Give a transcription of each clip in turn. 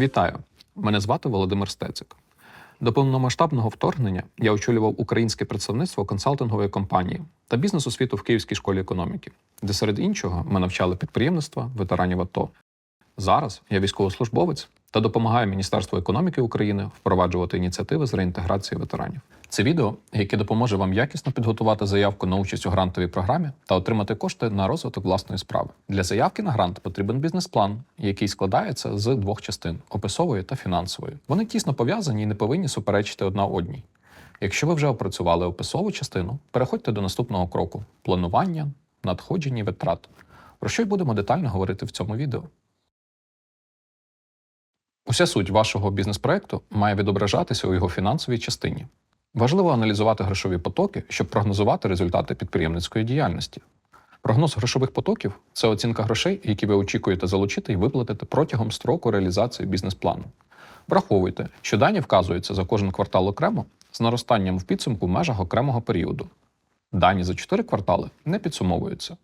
Вітаю! Мене звати Володимир Стецик. До повномасштабного вторгнення я очолював українське представництво консалтингової компанії та бізнес освіту в Київській школі економіки, де серед іншого ми навчали підприємництва ветеранів АТО. Зараз я військовослужбовець та допомагаю Міністерству економіки України впроваджувати ініціативи з реінтеграції ветеранів. Це відео, яке допоможе вам якісно підготувати заявку на участь у грантовій програмі та отримати кошти на розвиток власної справи. Для заявки на грант потрібен бізнес-план, який складається з двох частин описової та фінансової. Вони тісно пов'язані і не повинні суперечити одна одній. Якщо ви вже опрацювали описову частину, переходьте до наступного кроку планування, надходжень і витрат, про що й будемо детально говорити в цьому відео. Уся суть вашого бізнес-проекту має відображатися у його фінансовій частині. Важливо аналізувати грошові потоки, щоб прогнозувати результати підприємницької діяльності. Прогноз грошових потоків це оцінка грошей, які ви очікуєте залучити і виплатити протягом строку реалізації бізнес-плану. Враховуйте, що дані вказуються за кожен квартал окремо з наростанням в підсумку в межах окремого періоду. Дані за 4 квартали не підсумовуються.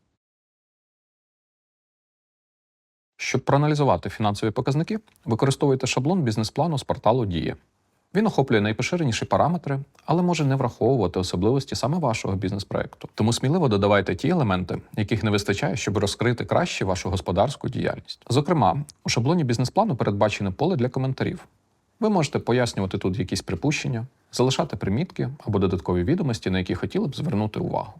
Щоб проаналізувати фінансові показники, використовуйте шаблон бізнес-плану з порталу Дія. Він охоплює найпоширеніші параметри, але може не враховувати особливості саме вашого бізнес-проекту. Тому сміливо додавайте ті елементи, яких не вистачає, щоб розкрити краще вашу господарську діяльність. Зокрема, у шаблоні бізнес-плану передбачене поле для коментарів. Ви можете пояснювати тут якісь припущення, залишати примітки або додаткові відомості, на які хотіли б звернути увагу.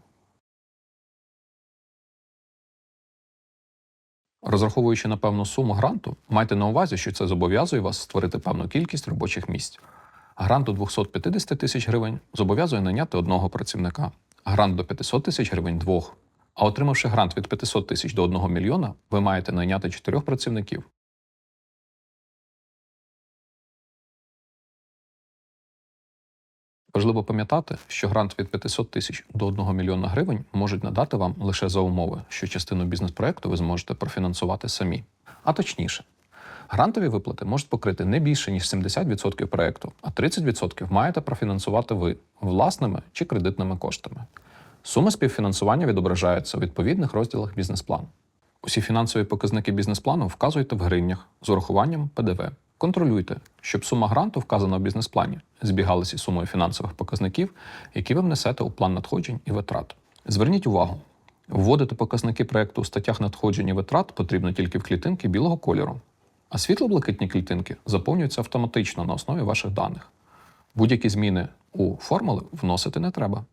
Розраховуючи на певну суму гранту, майте на увазі, що це зобов'язує вас створити певну кількість робочих місць. Грант до 250 тисяч гривень зобов'язує найняти одного працівника, грант до 500 тисяч гривень двох. А отримавши грант від 500 тисяч до 1 мільйона, ви маєте найняти чотирьох працівників. Важливо пам'ятати, що грант від 500 тисяч до 1 мільйона гривень можуть надати вам лише за умови, що частину бізнес-проекту ви зможете профінансувати самі. А точніше, грантові виплати можуть покрити не більше, ніж 70% проекту, а 30% маєте профінансувати ви власними чи кредитними коштами. Суми співфінансування відображаються у відповідних розділах бізнес-плану. Усі фінансові показники бізнес-плану вказуйте в гривнях з урахуванням ПДВ. Контролюйте, щоб сума гранту, вказана в бізнес-плані, збігалася із сумою фінансових показників, які ви внесете у план надходжень і витрат. Зверніть увагу, вводити показники проекту у статтях надходжень і витрат потрібно тільки в клітинки білого кольору, а світло-блакитні клітинки заповнюються автоматично на основі ваших даних. Будь-які зміни у формули вносити не треба.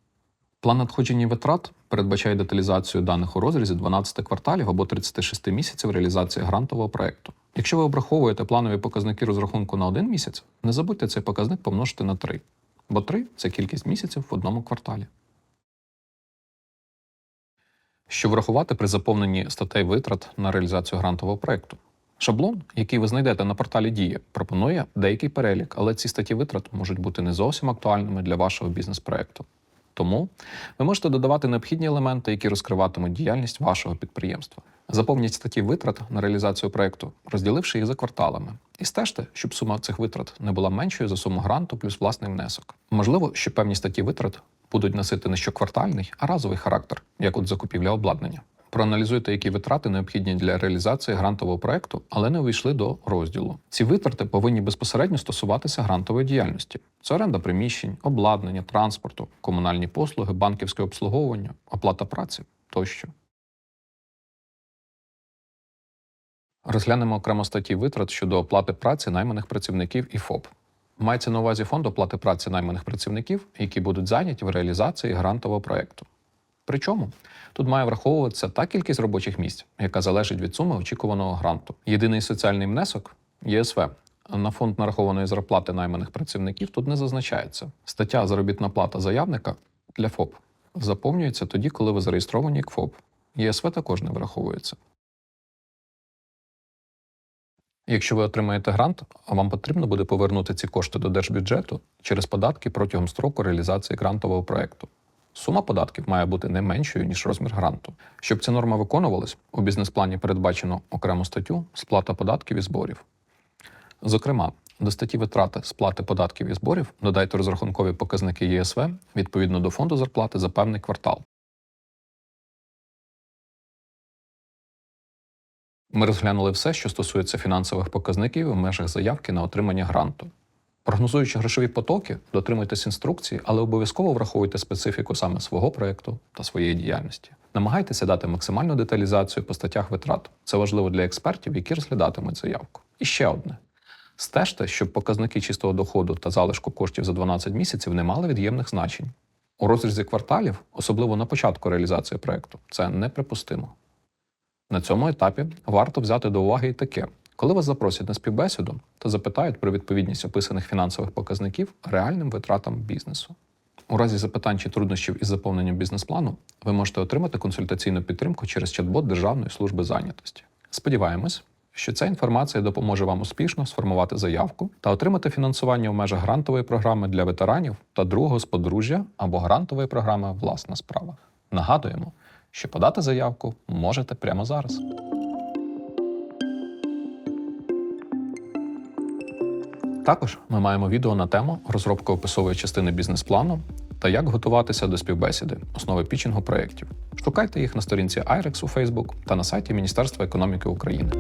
План надходжень і витрат передбачає деталізацію даних у розрізі 12 кварталів або 36 місяців реалізації грантового проекту. Якщо ви обраховуєте планові показники розрахунку на один місяць, не забудьте цей показник помножити на 3, бо 3 – це кількість місяців в одному кварталі. Що врахувати при заповненні статей витрат на реалізацію грантового проекту? Шаблон, який ви знайдете на порталі Дія, пропонує деякий перелік, але ці статті витрат можуть бути не зовсім актуальними для вашого бізнес-проекту. Тому ви можете додавати необхідні елементи, які розкриватимуть діяльність вашого підприємства. Заповніть статті витрат на реалізацію проекту, розділивши їх за кварталами, і стежте, щоб сума цих витрат не була меншою за суму гранту плюс власний внесок. Можливо, що певні статті витрат будуть носити не щоквартальний, а разовий характер, як от закупівля обладнання. Проаналізуйте, які витрати необхідні для реалізації грантового проекту, але не увійшли до розділу. Ці витрати повинні безпосередньо стосуватися грантової діяльності: це оренда приміщень, обладнання, транспорту, комунальні послуги, банківське обслуговування, оплата праці тощо. Розглянемо окремо статті витрат щодо оплати праці найманих працівників і ФОП. Мається на увазі фонд оплати праці найманих працівників, які будуть зайняті в реалізації грантового проекту. Причому тут має враховуватися та кількість робочих місць, яка залежить від суми очікуваного гранту. Єдиний соціальний внесок ЄСВ на фонд нарахованої зарплати найманих працівників тут не зазначається. Стаття заробітна плата заявника для ФОП заповнюється тоді, коли ви зареєстровані як ФОП. ЄСВ також не враховується. Якщо ви отримаєте грант, вам потрібно буде повернути ці кошти до держбюджету через податки протягом строку реалізації грантового проекту. Сума податків має бути не меншою, ніж розмір гранту. Щоб ця норма виконувалась, у бізнес-плані передбачено окрему статтю сплата податків і зборів. Зокрема, до статті витрати сплати податків і зборів додайте розрахункові показники ЄСВ відповідно до фонду зарплати за певний квартал. Ми розглянули все, що стосується фінансових показників у межах заявки на отримання гранту. Прогнозуючи грошові потоки, дотримуйтесь інструкцій, але обов'язково враховуйте специфіку саме свого проєкту та своєї діяльності. Намагайтеся дати максимальну деталізацію по статтях витрат. Це важливо для експертів, які розглядатимуть заявку. І ще одне: стежте, щоб показники чистого доходу та залишку коштів за 12 місяців не мали від'ємних значень. У розрізі кварталів, особливо на початку реалізації проєкту, це неприпустимо. На цьому етапі варто взяти до уваги і таке: коли вас запросять на співбесіду, то запитають про відповідність описаних фінансових показників реальним витратам бізнесу. У разі запитань чи труднощів із заповненням бізнес-плану ви можете отримати консультаційну підтримку через чат-бот Державної служби зайнятості. Сподіваємось, що ця інформація допоможе вам успішно сформувати заявку та отримати фінансування в межах грантової програми для ветеранів та другого з подружжя або грантової програми Власна справа. Нагадуємо, що подати заявку можете прямо зараз. Також ми маємо відео на тему розробка описової частини бізнес-плану та як готуватися до співбесіди, основи пічингу проєктів. Шукайте їх на сторінці IREX у Facebook та на сайті Міністерства економіки України.